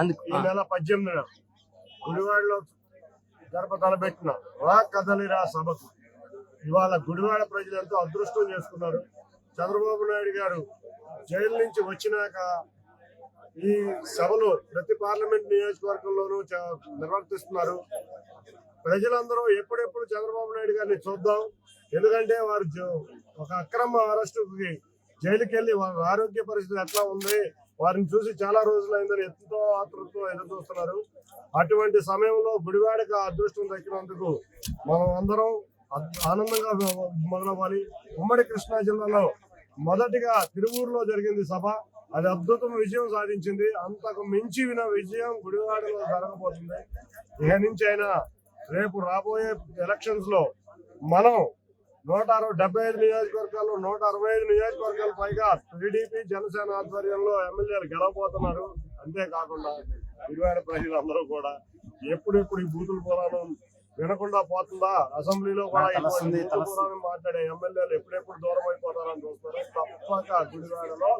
అందుకు ఈ నెల పద్దెనిమిదిన గుడివాడలో గర్భ తలపెట్టిన రా కదలిరా సభకు. ఇవాళ గుడివాడ ప్రజలు ఎంతో అదృష్టం చేసుకున్నారు. చంద్రబాబు నాయుడు గారు జైలు నుంచి వచ్చినాక ఈ సభలు ప్రతి పార్లమెంట్ నియోజకవర్గంలోనూ చ- నిర్వర్తిస్తున్నారు. ప్రజలందరూ ఎప్పుడెప్పుడు చంద్రబాబు నాయుడు గారిని చూద్దాం. ఎందుకంటే వారు ఒక అక్రమ అరెస్టుకి జైలుకి వెళ్ళి వారి ఆరోగ్య పరిస్థితి ఎట్లా ఉంది? వారిని చూసి చాలా రోజులైందని ఎంతో ఆతృతతో ఎదురు చూస్తున్నారు. అటువంటి సమయంలో గుడివాడకి అదృష్టం దక్కినందుకు మనం అందరం ఆనందంగా మొదలవ్వాలి. ఉమ్మడి కృష్ణా జిల్లాలో మొదటిగా తిరువూరులో జరిగింది సభ. అది అద్భుతం విజయం సాధించింది. అంతకు మించిన విజయం గుడివాడలో జరగబోతుంది. ఇక నుంచి అయినా రేపు రాబోయే ఎలక్షన్స్లో మనం నూట అరవై డెబ్బై ఐదు నియోజకవర్గాల్లో నూట అరవై ఐదు నియోజకవర్గాలు పైగా టీడీపీ జనసేన ఆధ్వర్యంలో ఎమ్మెల్యేలు గెలవబోతున్నారు. అంతేకాకుండా గుడివాడ ప్రజలందరూ కూడా ఎప్పుడెప్పుడు ఈ బూతుల పురాణం వినకుండా పోతుందా? అసెంబ్లీలో కూడా మాట్లాడే ఎమ్మెల్యేలు ఎప్పుడెప్పుడు దూరం అయిపోతారని చూస్తారు తప్పక గుడివాడలో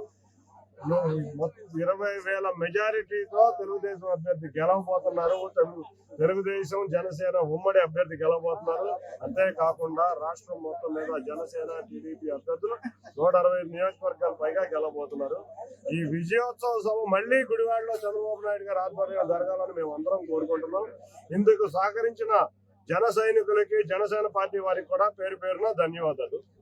ఇరవై వేల మెజారిటీతో తెలుగుదేశం అభ్యర్థి గెలవబోతున్నారు. తెలుగు- తెలుగుదేశం జనసేన ఉమ్మడి అభ్యర్థి గెలవబోతున్నారు. అంతేకాకుండా రాష్ట్రం మొత్తం మీద జనసేన టీడీపీ అభ్యర్థులు నూట అరవై నియోజకవర్గాల పైగా గెలవబోతున్నారు. ఈ విజయోత్సవ సభ మళ్ళీ గుడివాడలో చంద్రబాబు నాయుడు గారి ఆధ్వర్యంలో జరగాలని మేము అందరం కోరుకుంటున్నాం. ఇందుకు సహకరించిన జన సైనికులకి జనసేన పార్టీ వారికి కూడా పేరు పేరున ధన్యవాదాలు.